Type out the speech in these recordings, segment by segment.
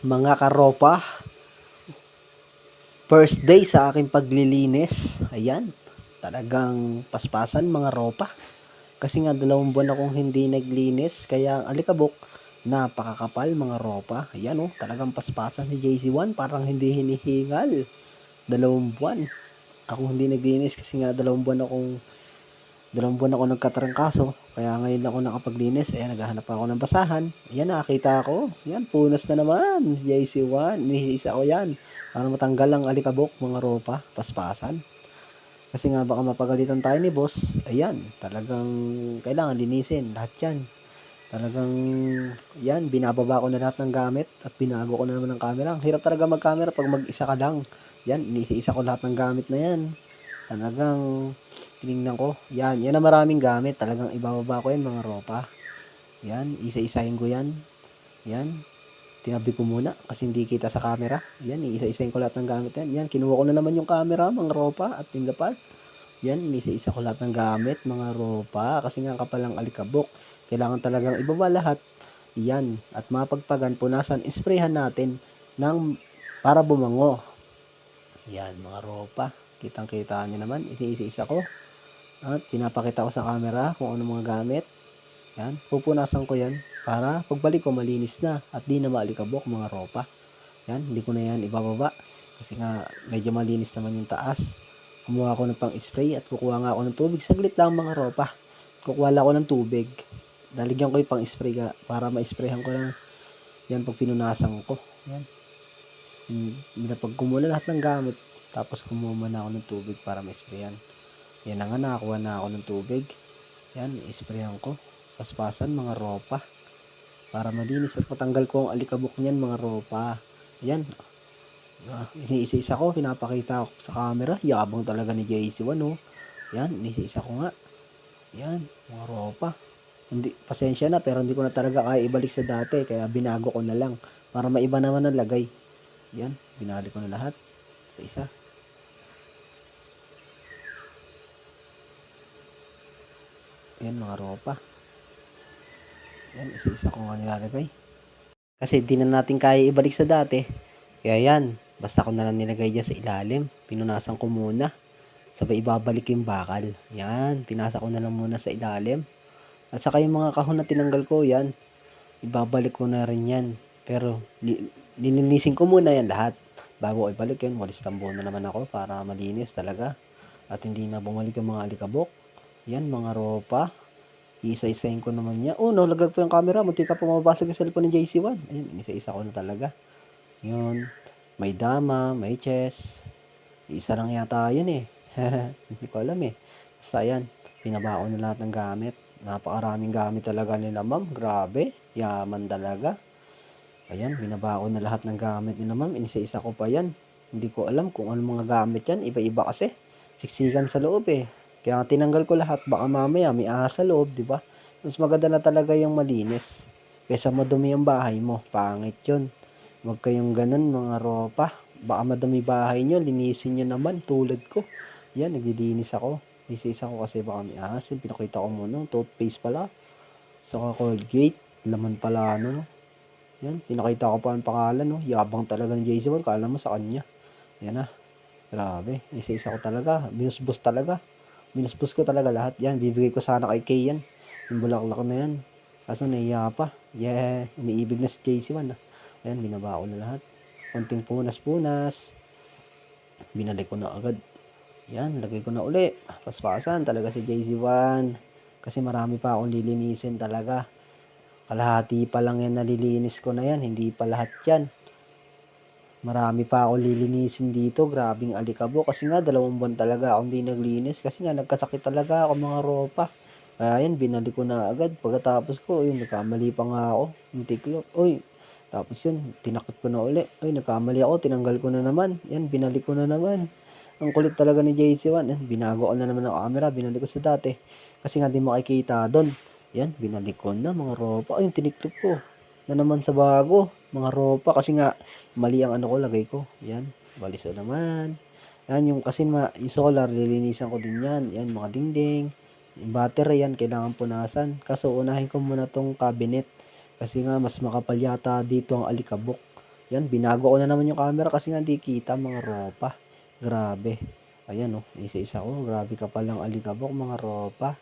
mga karopa. First day sa aking paglilinis. Ayan, talagang paspasan mga ropa. Kasi nga dalawang buwan akong hindi naglinis. Kaya alikabok, napakakapal mga ropa. Ayan oh, talagang paspasan si JC1. Parang hindi hinihingal. Dalawang buwan. Ako hindi naglinis kasi nga dalawang buwan akong dalawang buwan ako nagkatarangkaso. Kaya ngayon ako nakapaglinis. Ayan, naghahanap ako ng basahan. Ayan, nakakita ako. Ayan, punas na naman. Si JC1. Nihisa ko yan. Para matanggal ang alikabok, mga ropa, paspasan. Kasi nga baka mapagalitan tayo ni boss. Ayan, talagang kailangan linisin. Lahat yan. Talagang, yan, binababa ko na lahat ng gamit at binago ko na naman ng camera. Hirap talaga mag-camera pag mag-isa ka lang. Yan, inisa-isa ko lahat ng gamit na yan. Talagang, tinignan ko. Yan, yan ang maraming gamit. Talagang ibababa ko yan, mga ropa. Yan, isa-isahin ko yan. Yan, tinabi ko muna kasi hindi kita sa camera. Yan, isa-isahin ko lahat ng gamit yan. Yan, kinuha ko na naman yung camera, mga ropa at lapad. Yan, isa-isa ko lahat ng gamit, mga ropa. Kasi nga kapalang alikabok. Kailangan talagang ibaba lahat. Yan, at mapagpagan, punasan, isprayhan natin ng para bumango. Yan, mga ropa. Kitang-kita nyo naman, iniisa-isa ko. At pinapakita ko sa camera kung ano mga gamit. Yan, pupunasan ko yan para pagbalik ko malinis na at di na maalikabok mga ropa. Yan, hindi ko na yan ibababa kasi nga medyo malinis naman yung taas. Kumuha ako ng pang spray at kukuha nga ako ng tubig. Saglit lang mga ropa. Kukuha lang ako ng tubig. Daligyan ko yung pang spray para ma-sprayhan ko lang yan pag pinunasan ko. Yan. Pag kumuha lahat ng gamit tapos kumuha na ako ng tubig para ma-sprayan. Yan na nga nakakuha na ako ng tubig. Yan, isprayan ko. Paspasan mga ropa para malinis at matanggal ko ang alikabok niyan mga ropa. Yan. Uh, iniisa-isa ko, pinapakita ko sa camera. Yabang talaga ni JC1, oh. Yan, iniisa-isa ko nga. Yan, mga ropa. Hindi, pasensya na, pero hindi ko na talaga kaya ibalik sa dati. Kaya binago ko na lang. Para maiba naman ang lagay. Yan, binalik ko na lahat. Sa isa. Yan, mga ropa. Yan, isa-isa ko nga nilalagay. Kasi di na natin kaya ibalik sa dati. Kaya yan, basta ko na lang nilagay dyan sa ilalim. Pinunasan ko muna. Sabay ibabalik yung bakal. Yan, pinasa ko na lang muna sa ilalim. At saka yung mga kahon na tinanggal ko, yan. Ibabalik ko na rin yan. Pero, li ko muna yan lahat. Bago ko ibalik yun, walis tambo na naman ako para malinis talaga. At hindi na bumalik yung mga alikabok. Yan, mga ropa. Isa-isahin ko naman niya. Oh, nalaglag po yung camera. Munti ka po yung cellphone ng JC1. Ayun, isa-isa ko na talaga. Yun. May dama, may chess. Isa lang yata yun eh. Hindi ko alam eh. Basta yan. Pinabao na lahat ng gamit. Napakaraming gamit talaga nila ma'am. Grabe. Yaman talaga. Ayan, binabao na lahat ng gamit nila ma'am. Inisa-isa ko pa yan. Hindi ko alam kung ano mga gamit yan. Iba-iba kasi. Siksikan sa loob eh. Kaya tinanggal ko lahat. Baka mamaya may ahas sa loob, di ba? Mas maganda na talaga yung malinis. Kesa madumi yung bahay mo. Pangit yun. Huwag kayong ganun mga ropa. Baka madumi bahay nyo. Linisin nyo naman. Tulad ko. Yan, naglilinis ako. Linis ako kasi baka may. Yung pinakita ko muna. Toothpaste pala. Saka Colgate. Laman pala ano. No? Yan, pinakita ko pa ang pangalan. No? Yabang talaga ng Jason. Kala mo sa kanya. Yan na. Grabe. Isa-isa ko talaga. Binusbus talaga. Minusbus ko talaga lahat. Yan, bibigay ko sana kay Kay yan. Yung bulaklak na yan. Kaso naiya pa. Yeah, umiibig na si JC1. Ah. Ayan, binaba ko na lahat. Konting punas-punas. Binalik ko na agad. Yan, lagay ko na uli. Paspasan talaga si JC1. Kasi marami pa akong lilinisin talaga. Kalahati pa lang yan nalilinis ko na yan. Hindi pa lahat yan. Marami pa ako lilinisin dito. Grabing alikabo. Kasi nga, dalawang buwan talaga ako hindi naglinis. Kasi nga, nagkasakit talaga ako mga ropa. Kaya yan, binalik ko na agad. Pagkatapos ko, yun, nagkamali pa nga ako. Yung tiklop. Uy, tapos yun, tinakot ko na uli. Uy, nagkamali ako. Tinanggal ko na naman. Yan, binalik ko na naman. Ang kulit talaga ni JC1. Yan, binago ko na naman ang camera. Binalik ko sa dati. Kasi nga, di makikita doon. Yan, binalik ko na mga ropa. Ay, yung tiniklop ko na naman sa bago. Mga ropa. Kasi nga, mali ang ano ko, lagay ko. Yan. Balis na naman. Yan, yung kasi ma, yung solar, lilinisan ko din yan. Yan, mga dingding. Yung battery yan, kailangan punasan. Kaso, unahin ko muna tong cabinet. Kasi nga, mas makapal yata dito ang alikabok. Yan, binago ko na naman yung camera kasi nga di kita mga ropa. Grabe. Ayan oh, isa-isa ko. Grabe ka palang alikabok mga ropa.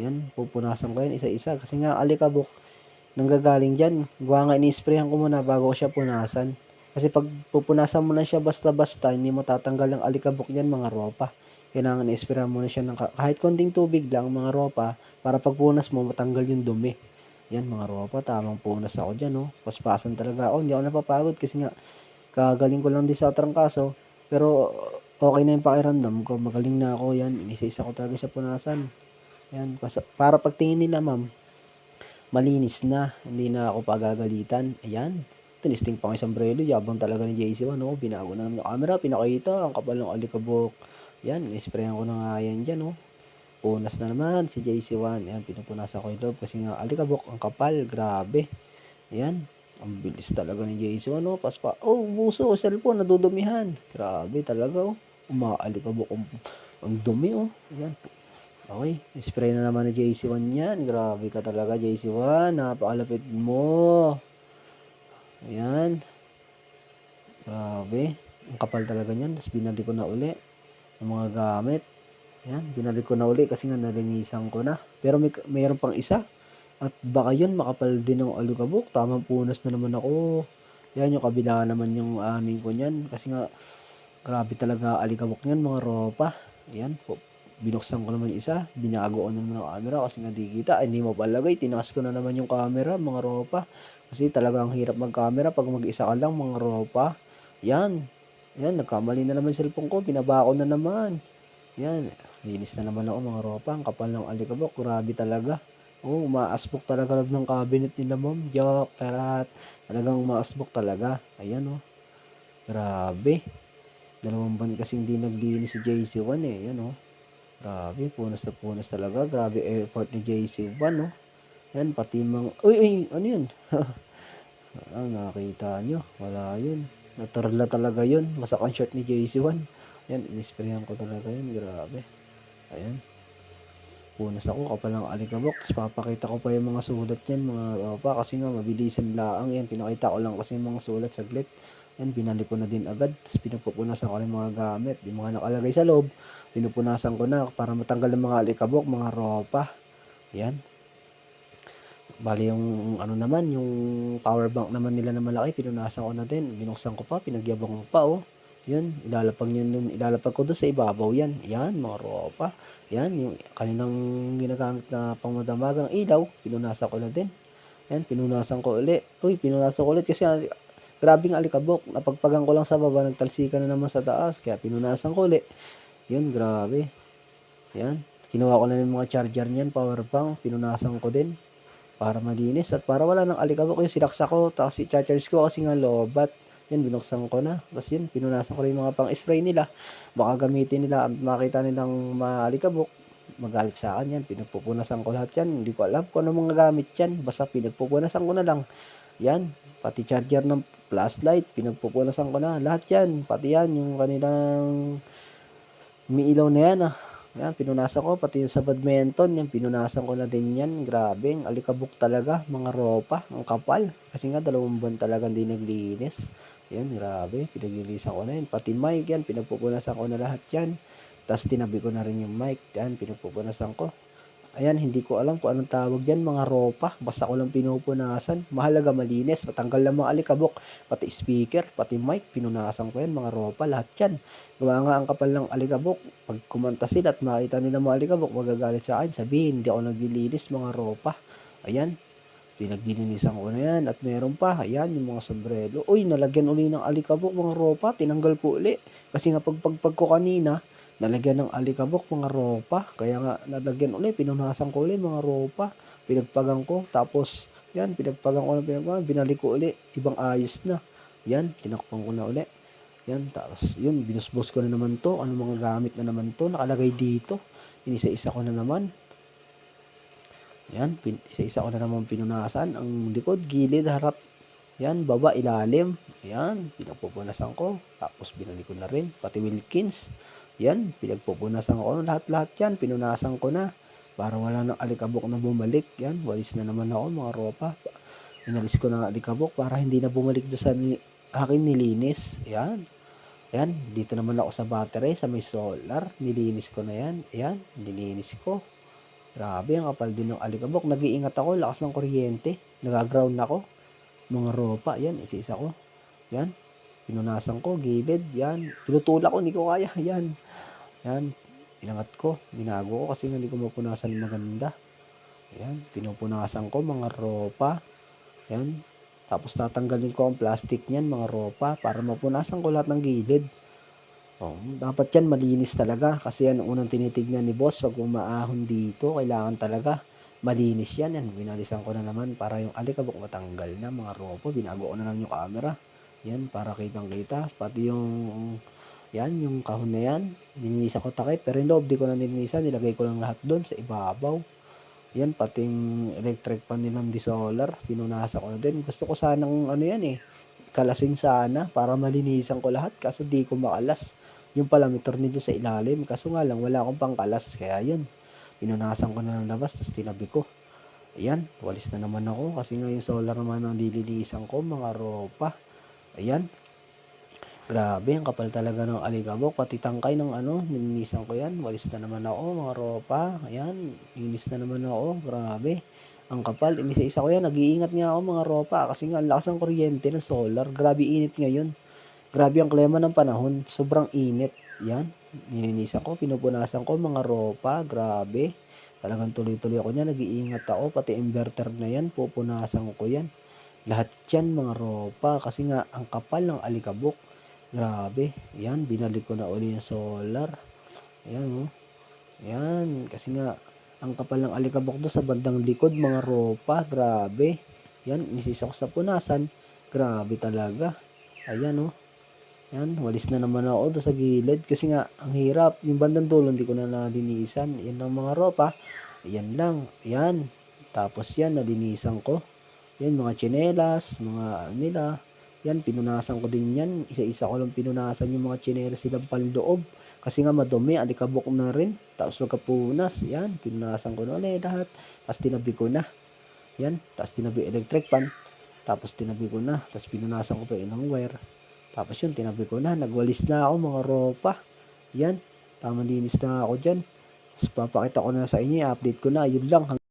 Yan, pupunasan ko yan isa-isa. Kasi nga alikabok, nanggagaling dyan. Gawa nga ini-sprayhan ko muna bago ko siya punasan. Kasi pag pupunasan mo na siya basta-basta, hindi mo tatanggal ang alikabok niyan mga ropa. Kailangan i-sprayan mo na siya ng ka- kahit konting tubig lang mga ropa para pagpunas mo matanggal yung dumi. Yan mga ropa, tamang punas ako dyan oh. Paspasan talaga ako, hindi ako napapagod kasi nga kagaling ko lang din sa trangkaso. Pero okay na yung pakiramdam ko, magaling na ako yan. Inisisa ko talaga siya punasan. Yan, para pagtingin nila ma'am, malinis na, hindi na ako pagagalitan. Ayan, tinisting pa ng sombrero, yabang talaga ni JC1, no? Binago na naman yung camera, pinakita, ang kapal ng alikabok. Yan, isprayan ko na nga yan dyan, no? Punas na naman si JC1. Yan, pinupunasan ko yung loob kasi nga alikabok, ang kapal, grabe. Yan, ang bilis talaga ni JC1, no? Paspa, oh, buso, cellphone, nadudumihan. Grabe talaga, oh. Umaalikabok, ang, ang dumi, oh. Yan, Okay, spray na naman ni JC1 yan. Grabe ka talaga, JC1. Napakalapit mo. Ayan. Grabe. Ang kapal talaga niyan. Tapos binalik ko na uli. Ang mga gamit. Ayan, binalik ko na uli kasi nga nalinisan ko na. Pero may, mayroon pang isa. At baka yun, makapal din ng alugabok. Tamang punas na naman ako. Yan, yung kabila naman yung amin ko niyan. Kasi nga, grabe talaga alikabok niyan, mga ropa. Ayan, po binuksan ko naman yung isa, binago ko naman ang camera kasi nga di kita, hindi mo palagay, tinaas ko na naman yung camera, mga ropa. Kasi talagang hirap mag-camera pag mag-isa ka lang, mga ropa. Yan, yan, nagkamali na naman cellphone ko, binaba ko na naman. Yan, linis na naman ako mga ropa, ang kapal ng alikabok, grabe talaga. Oo, umaasbok talaga loob ng cabinet nila ma'am, joke, tarat. Talagang umaasbok talaga. Ayan oh, grabe. Dalawang ban kasi hindi naglinis si JC1 eh, yan oh. Grabe, punas na punas talaga. Grabe effort ni JC1, no? Yan, pati mga... Uy, uy, ano yun? ah, nakita nyo. Wala yun. Naturla talaga yun. Masak ang shot ni JC1. Yan, inisprayan ko talaga yun. Grabe. Ayan. Punas ako, kapal ng alikabok. Tapos papakita ko pa yung mga sulat yan, mga opa. Kasi nga, mabilisan laang yan. Pinakita ko lang kasi yung mga sulat saglit. Yan, binalik ko na din agad. Tapos pinagpupunasan ko yung mga gamit. Yung mga nakalagay sa loob, pinupunasan ko na para matanggal ng mga alikabok, mga ropa. Yan. Bali yung ano naman, yung power bank naman nila na malaki, pinunasan ko na din. Binuksan ko pa, pinagyabang ko pa, oh. Yan, ilalapag yan dun, ilalapag ko doon sa ibabaw yan. Yan, mga ropa. Yan, yung kaninang ginagamit na pangmadamagang ilaw, pinunasan ko na din. Yan, pinunasan ko ulit. Uy, pinunasan ko ulit kasi grabing alikabok. Napagpagan ko lang sa baba, nagtalsikan na naman sa taas. Kaya pinunasan ko ulit. Yun, grabe. Yan. Kinuha ko na yung mga charger niyan, power bank. Pinunasan ko din. Para malinis at para wala nang alikabok yung sinaksa ko. Tapos i-charge ko kasi nga lobat. Yan, binuksan ko na. Tapos yun, pinunasan ko rin mga pang-spray nila. Baka gamitin nila, makita nilang maalikabok. Magalit sa akin yan. Pinagpupunasan ko lahat yan. Hindi ko alam kung ano mga gamit yan. Basta pinagpupunasan ko na lang. Yan, pati charger ng flashlight, pinagpupunasan ko na. Lahat yan, pati yan, yung kanilang umiilaw na yan ah. Yan, pinunasan ko, pati yung sa badminton, yan, pinunasan ko na din yan. Grabe, alikabok talaga, mga ropa, ang kapal. Kasi nga, dalawang buwan talaga hindi naglinis. Yan, grabe, pinaglilisan ko na yan. Pati mic yan, pinagpupunasan ko na lahat yan. Tapos tinabi ko na rin yung mic, yan, pinagpupunasan ko. Ayan, hindi ko alam kung anong tawag yan, mga ropa. Basta ko lang pinupunasan. Mahalaga malinis, matanggal lang mga alikabok. Pati speaker, pati mic, pinunasan ko yan, mga ropa, lahat yan. Gawa nga ang kapal ng alikabok. Pag kumanta sila at makita nila mga alikabok, magagalit sa akin. Sabihin, hindi ako naglilinis, mga ropa. Ayan, pinaglilinisan ko na yan. At meron pa, ayan, yung mga sombrero. Uy, nalagyan uli ng alikabok, mga ropa. Tinanggal ko uli. Kasi nga pagpagpag ko kanina, nalagyan ng alikabok mga ropa. Kaya nga nalagyan uli, pinunasan ko uli mga ropa. Pinagpagang ko. Tapos, yan, pinagpagang ko na pinagpagang. Binalik ko uli. Ibang ayos na. Yan, tinakpan ko na uli. Yan, tapos yun, binusbos ko na naman to. Ano mga gamit na naman to. Nakalagay dito. Inisa-isa ko na naman. Yan, isa-isa ko na naman pinunasan. Ang likod, gilid, harap. Yan, baba, ilalim. Yan, pinagpupunasan ko. Tapos binalik ko na rin. Pati Wilkins. Yan, pinagpupunasan ko. Lahat-lahat yan, pinunasan ko na. Para wala nang alikabok na bumalik. Yan, walis na naman ako mga ropa. Inalis ko na alikabok para hindi na bumalik doon sa akin nilinis. Ayan. Ayan, dito naman ako sa battery, sa may solar. Nilinis ko na yan. Ayan, nilinis ko. Grabe, ang kapal din ng alikabok. Nag-iingat ako, lakas ng kuryente. Nagaground ako. Mga ropa, yan, isa-isa ko. Yan, pinunasan ko, gilid, yan. Tinutulak ko, hindi ko kaya, yan. Yan, inangat ko, binago ko kasi hindi ko mapunasan maganda. Yan, pinupunasan ko mga ropa. Yan, tapos tatanggalin ko ang plastic niyan, mga ropa, para mapunasan ko lahat ng gilid. Oh, dapat yan malinis talaga kasi yan ang unang tinitignan ni boss pag umaahon dito, kailangan talaga malinis yan. Yan, binalisan ko na naman para yung alikabok matanggal na mga ropa. Binago ko na lang yung camera. Yan, para kitang kita. Pati yung, yan, yung kahon na yan. Nilinisan ko takip. Pero yung loob, di ko na nilinisan. Nilagay ko lang lahat doon sa ibabaw. Yan, pati yung electric pan nilang di solar. Pinunasan ko na din. Gusto ko sanang, ano yan eh, kalasin sana para malinisan ko lahat. Kaso di ko makalas. Yung pala, may sa ilalim. Kaso nga lang, wala akong pangkalas. Kaya yun, pinunasan ko na ng labas. Tapos tinabi ko. Ayan, walis na naman ako. Kasi nga yung solar naman ang lilinisan ko, mga ropa. Ayan. Grabe, ang kapal talaga ng alikabok. Pati tangkay ng ano, nilinisan ko yan. Walis na naman ako, mga ropa. Ayan, inis na naman ako. Grabe. Ang kapal, inisa-isa ko yan. Nag-iingat nga ako, mga ropa. Kasi nga, ang lakas ng kuryente ng solar. Grabe init ngayon. Grabe ang klema ng panahon. Sobrang init. Yan, nilinisan ko, pinupunasan ko, mga ropa. Grabe. Talagang tuloy-tuloy ako niya. Nag-iingat ako. Pati inverter na yan, pupunasan ko yan. Lahat yan, mga ropa. Kasi nga, ang kapal ng alikabok. Grabe. Yan, binalik ko na uli yung solar. Ayan, oh. Yan, kasi nga, ang kapal ng alikabok do sa bandang likod, mga ropa. Grabe. Yan, inisisa ko sa punasan. Grabe talaga. Ayan, oh. Yan, walis na naman ako do sa gilid. Kasi nga, ang hirap. Yung bandang dulo, hindi ko na nalinisan. Yan ang mga ropa. Yan lang. Yan. Tapos yan, nalinisan ko. Yan, mga tsinelas, mga nila. Yan, pinunasan ko din yan. Isa-isa ko lang pinunasan yung mga tsinelas silang panloob. Kasi nga madumi, alikabok na rin. Tapos magkapunas. Yan, pinunasan ko na ulit lahat. Tapos tinabi ko na. Yan, tapos tinabi electric pan. Tapos tinabi ko na. Tapos pinunasan ko pa yun ng wire. Tapos yun, tinabi ko na. Nagwalis na ako mga ropa. Yan, tamang linis na ako dyan. Tapos papakita ko na sa inyo, i-update ko na. Yun lang.